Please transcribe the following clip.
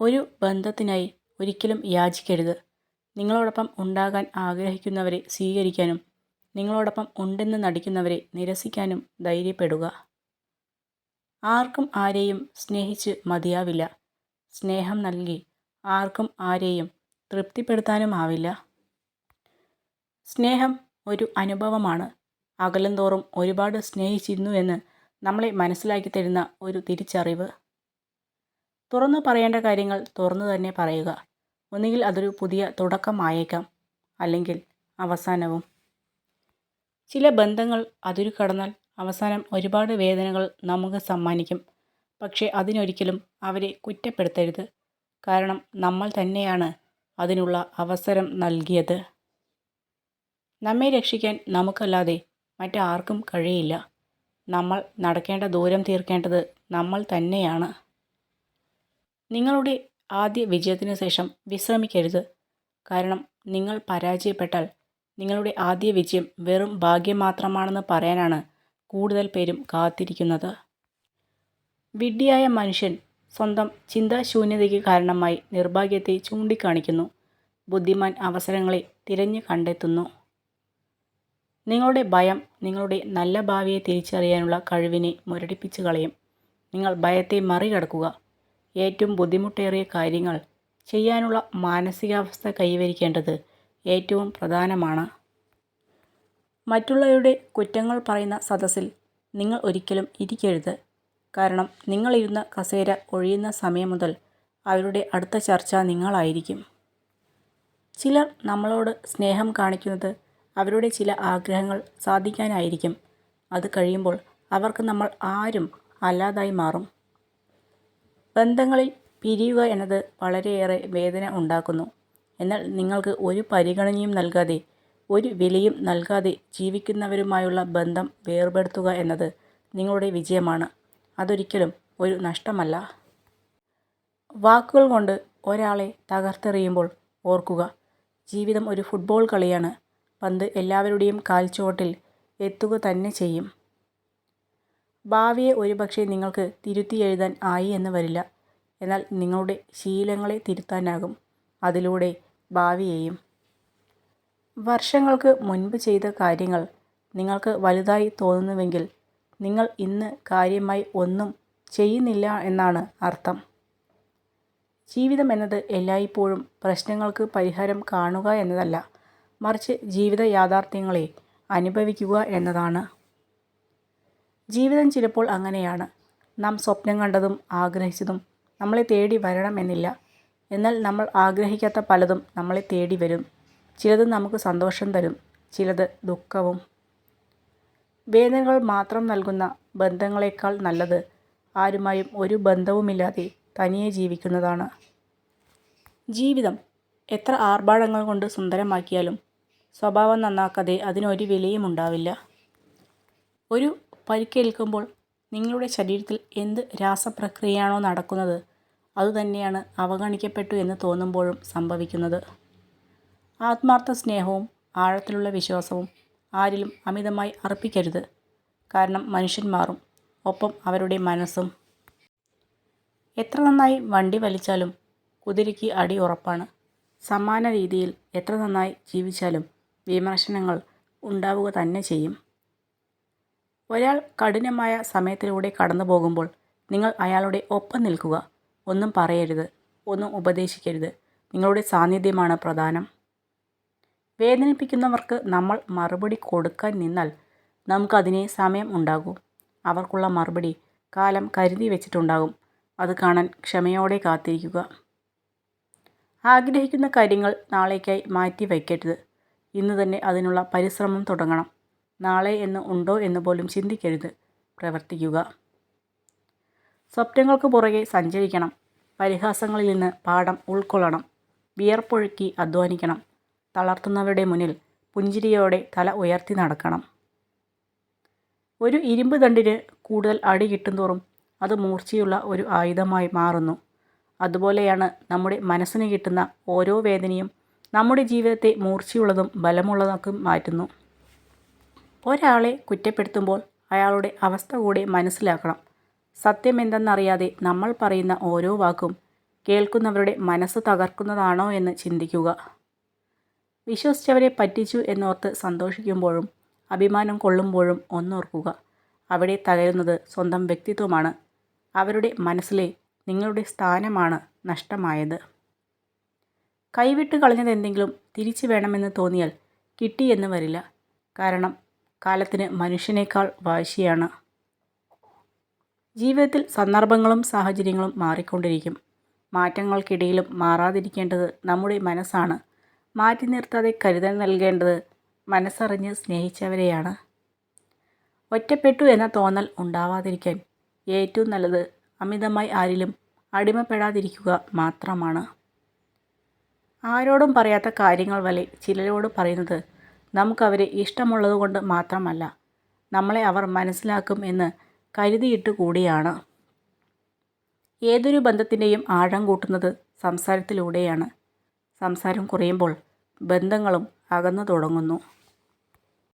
ഒരു ബന്ധത്തിനായി ഒരിക്കലും യാചിക്കരുത്. നിങ്ങളോടൊപ്പം ഉണ്ടാകാൻ ആഗ്രഹിക്കുന്നവരെ സ്വീകരിക്കാനും നിങ്ങളോടൊപ്പം ഉണ്ടെന്ന് നടിക്കുന്നവരെ നിരസിക്കാനും ധൈര്യപ്പെടുക. ആർക്കും ആരെയും സ്നേഹിച്ച് മതിയാവില്ല. സ്നേഹം നൽകി ആർക്കും ആരെയും തൃപ്തിപ്പെടുത്താനുമാവില്ല. സ്നേഹം ഒരു അനുഭവമാണ്. അകലന്തോറും ഒരുപാട് സ്നേഹിച്ചിരുന്നു എന്ന് നമ്മളെ മനസ്സിലാക്കി തരുന്ന ഒരു തിരിച്ചറിവ്. തുറന്നു പറയേണ്ട കാര്യങ്ങൾ തുറന്നു തന്നെ പറയുക. ഒന്നുകിൽ അതൊരു പുതിയ തുടക്കമായേക്കാം അല്ലെങ്കിൽ അവസാനവും. ചില ബന്ധങ്ങൾ അതിരു കടന്നാൽ അവസാനം ഒരുപാട് വേദനകൾ നമുക്ക് സമ്മാനിക്കും. പക്ഷേ അതിനൊരിക്കലും അവരെ കുറ്റപ്പെടുത്തരുത്. കാരണം നമ്മൾ തന്നെയാണ് അതിനുള്ള അവസരം നൽകിയത്. നമ്മെ രക്ഷിക്കാൻ നമുക്കല്ലാതെ മറ്റാർക്കും കഴിയില്ല. നമ്മൾ നടക്കേണ്ട ദൂരം തീർക്കേണ്ടത് നമ്മൾ തന്നെയാണ്. നിങ്ങളുടെ ആദ്യ വിജയത്തിന് ശേഷം വിശ്രമിക്കരുത്. കാരണം നിങ്ങൾ പരാജയപ്പെട്ടാൽ നിങ്ങളുടെ ആദ്യ വിജയം വെറും ഭാഗ്യം മാത്രമാണെന്ന് പറയാനാണ് കൂടുതൽ പേരും കാത്തിരിക്കുന്നത്. വിഡ്ഢിയായ മനുഷ്യൻ സ്വന്തം ചിന്താശൂന്യതയ്ക്ക് കാരണമായി നിർഭാഗ്യത്തെ ചൂണ്ടിക്കാണിക്കുന്നു. ബുദ്ധിമാൻ അവസരങ്ങളെ തിരഞ്ഞു കണ്ടെത്തുന്നു. നിങ്ങളുടെ ഭയം നിങ്ങളുടെ നല്ല ഭാവിയെ തിരിച്ചറിയാനുള്ള കഴിവിനെ മുരടിപ്പിച്ചു കളയും. നിങ്ങൾ ഭയത്തെ മറികടക്കുക. ഏറ്റവും ബുദ്ധിമുട്ടേറിയ കാര്യങ്ങൾ ചെയ്യാനുള്ള മാനസികാവസ്ഥ കൈവരിക്കേണ്ടത് ഏറ്റവും പ്രധാനമാണ്. മറ്റുള്ളവരുടെ കുറ്റങ്ങൾ പറയുന്ന സദസ്സിൽ നിങ്ങൾ ഒരിക്കലും ഇരിക്കരുത്. കാരണം നിങ്ങളിരുന്ന കസേര ഒഴിയുന്ന സമയം മുതൽ അവരുടെ അടുത്ത ചർച്ച നിങ്ങളായിരിക്കും. ചിലർ നമ്മളോട് സ്നേഹം കാണിക്കുന്നത് അവരുടെ ചില ആഗ്രഹങ്ങൾ സാധിക്കാനായിരിക്കും. അത് കഴിയുമ്പോൾ അവർക്ക് നമ്മൾ ആരും അല്ലാതായി മാറും. ബന്ധങ്ങളിൽ പിരിയുക എന്നത് വളരെയേറെ വേദന ഉണ്ടാക്കുന്നു. എന്നാൽ നിങ്ങൾക്ക് ഒരു പരിഗണനയും നൽകാതെ ഒരു വിലയും നൽകാതെ ജീവിക്കുന്നവരുമായുള്ള ബന്ധം വേർപെടുത്തുക എന്നത് നിങ്ങളുടെ വിജയമാണ്. അതൊരിക്കലും ഒരു നഷ്ടമല്ല. വാക്കുകൾ കൊണ്ട് ഒരാളെ തകർത്തെറിയുമ്പോൾ ഓർക്കുക ജീവിതം ഒരു ഫുട്ബോൾ കളിയാണ്. പന്ത് എല്ലാവരുടെയും കാൽച്ചുവട്ടിൽ എത്തുക തന്നെ ചെയ്യും. ഭാവിയെ ഒരുപക്ഷെ നിങ്ങൾക്ക് തിരുത്തി എഴുതാൻ ആയി എന്ന് വരില്ല. എന്നാൽ നിങ്ങളുടെ ശീലങ്ങളെ തിരുത്താനാകും. അതിലൂടെ ഭാവിയെയും. വർഷങ്ങൾക്ക് മുൻപ് ചെയ്ത കാര്യങ്ങൾ നിങ്ങൾക്ക് വലുതായി തോന്നുന്നുവെങ്കിൽ നിങ്ങൾ ഇന്ന് കാര്യമായി ഒന്നും ചെയ്യുന്നില്ല എന്നാണ് അർത്ഥം. ജീവിതം എന്നത് എല്ലായ്പ്പോഴും പ്രശ്നങ്ങൾക്ക് പരിഹാരം കാണുക എന്നതല്ല മറിച്ച് ജീവിത യാഥാർത്ഥ്യങ്ങളെ അനുഭവിക്കുക എന്നതാണ്. ജീവിതം ചിലപ്പോൾ അങ്ങനെയാണ്. നാം സ്വപ്നം കണ്ടതും ആഗ്രഹിച്ചതും നമ്മളെ തേടി വരണമെന്നില്ല. എന്നാൽ നമ്മൾ ആഗ്രഹിക്കാത്ത പലതും നമ്മളെ തേടി വരും. ചിലത് നമുക്ക് സന്തോഷം തരും ചിലത് ദുഃഖവും. വേദനകൾ മാത്രം നൽകുന്ന ബന്ധങ്ങളെക്കാൾ നല്ലത് ആരുമായും ഒരു ബന്ധവുമില്ലാതെ തനിയെ ജീവിക്കുന്നതാണ്. ജീവിതം എത്ര ആർഭാടങ്ങൾ കൊണ്ട് സുന്ദരമാക്കിയാലും സ്വഭാവം നന്നാക്കാതെ അതിനൊരു വിലയും ഉണ്ടാവില്ല. ഒരു പരിക്കേൽക്കുമ്പോൾ നിങ്ങളുടെ ശരീരത്തിൽ എന്ത് രാസപ്രക്രിയയാണോ നടക്കുന്നത്? അതുതന്നെയാണ് അവഗണിക്കപ്പെട്ടു എന്ന് തോന്നുമ്പോഴും സംഭവിക്കുന്നത്. ആത്മാർത്ഥ സ്നേഹവും ആഴത്തിലുള്ള വിശ്വാസവും ആരിലും അമിതമായി അർപ്പിക്കരുത്. കാരണം മനുഷ്യൻ മാറും ഒപ്പം അവരുടെ മനസ്സും. എത്ര നന്നായി വണ്ടി വലിച്ചാലും കുതിരയ്ക്ക് അടി ഉറപ്പാണ്. സമാന രീതിയിൽ എത്ര നന്നായി ജീവിച്ചാലും വിമർശനങ്ങൾ ഉണ്ടാവുക തന്നെ ചെയ്യും. ഒരാൾ കഠിനമായ സമയത്തിലൂടെ കടന്നു പോകുമ്പോൾ നിങ്ങൾ അയാളുടെ ഒപ്പം നിൽക്കുക. ഒന്നും പറയരുത് ഒന്നും ഉപദേശിക്കരുത്. നിങ്ങളുടെ സാന്നിധ്യമാണ് പ്രധാനം. വേദനിപ്പിക്കുന്നവർക്ക് നമ്മൾ മറുപടി കൊടുക്കാൻ നിന്നാൽ നമുക്കതിനെ സമയം ഉണ്ടാകും. അവർക്കുള്ള മറുപടി കാലം കരുതി വെച്ചിട്ടുണ്ടാകും. അത് കാണാൻ ക്ഷമയോടെ കാത്തിരിക്കുക. ആഗ്രഹിക്കുന്ന കാര്യങ്ങൾ നാളേക്കായി മാറ്റി വയ്ക്കരുത്. ഇന്ന് തന്നെ അതിനുള്ള പരിശ്രമം തുടങ്ങണം. നാളെ എന്ന് ഉണ്ടോ എന്ന് പോലും ചിന്തിക്കരുത്. പ്രവർത്തിക്കുക. സ്വപ്നങ്ങൾക്ക് പുറകെ സഞ്ചരിക്കണം. പരിഹാസങ്ങളിൽ നിന്ന് പാഠം ഉൾക്കൊള്ളണം. വിയർപ്പൊഴുക്കി അധ്വാനിക്കണം. തളർത്തുന്നവരുടെ മുന്നിൽ പുഞ്ചിരിയോടെ തല ഉയർത്തി നടക്കണം. ഒരു ഇരുമ്പ് ദണ്ടിന് കൂടുതൽ അടി കിട്ടുന്തോറും അത് മൂർച്ചയുള്ള ഒരു ആയുധമായി മാറുന്നു. അതുപോലെയാണ് നമ്മുടെ മനസ്സിന് കിട്ടുന്ന ഓരോ വേദനയും നമ്മുടെ ജീവിതത്തെ മൂർച്ചയുള്ളതും ബലമുള്ളതാക്കും മാറ്റുന്നു. ഒരാളെ കുറ്റപ്പെടുത്തുമ്പോൾ അയാളുടെ അവസ്ഥ കൂടെ മനസ്സിലാക്കണം. സത്യം എന്തെന്നറിയാതെ നമ്മൾ പറയുന്ന ഓരോ വാക്കും കേൾക്കുന്നവരുടെ മനസ്സ് തകർക്കുന്നതാണോ എന്ന് ചിന്തിക്കുക. വിശ്വസിച്ചവരെ പറ്റിച്ചു എന്നോർത്ത് സന്തോഷിക്കുമ്പോഴും അഭിമാനം കൊള്ളുമ്പോഴും ഒന്നോർക്കുക. അവിടെ തകരുന്നത് സ്വന്തം വ്യക്തിത്വമാണ്. അവരുടെ മനസ്സിലെ നിങ്ങളുടെ സ്ഥാനമാണ് നഷ്ടമായത്. കൈവിട്ട് കളഞ്ഞതെന്തെങ്കിലും തിരിച്ചു വേണമെന്ന് തോന്നിയാൽ കിട്ടിയെന്ന് വരില്ല. കാരണം കാലത്തിന് മനുഷ്യനേക്കാൾ വാശിയാണ്. ജീവിതത്തിൽ സന്ദർഭങ്ങളും സാഹചര്യങ്ങളും മാറിക്കൊണ്ടിരിക്കും. മാറ്റങ്ങൾക്കിടയിലും മാറാതിരിക്കേണ്ടത് നമ്മുടെ മനസ്സാണ്. മാറ്റി നിർത്താതെ കരുതൽ നൽകേണ്ടത് മനസ്സറിഞ്ഞ് സ്നേഹിച്ചവരെയാണ്. ഒറ്റപ്പെട്ടു എന്ന തോന്നൽ ഉണ്ടാവാതിരിക്കാൻ ഏറ്റവും നല്ലത് അമിതമായി ആരിലും അടിമപ്പെടാതിരിക്കുക മാത്രമാണ്. ആരോടും പറയാത്ത കാര്യങ്ങൾ വരെ ചിലരോട് പറയുന്നത് നമുക്കവരെ ഇഷ്ടമുള്ളതുകൊണ്ട് മാത്രമല്ല നമ്മളെ അവർ മനസ്സിലാക്കും എന്ന് കരുതിയിട്ട് കൂടിയാണ്. ഏതൊരു ബന്ധത്തിന്റെയും ആഴം കൂട്ടുന്നത് സംസാരത്തിലൂടെയാണ്. സംസാരം കുറയുമ്പോൾ ബന്ധങ്ങളും അകന്നു തുടങ്ങുന്നു.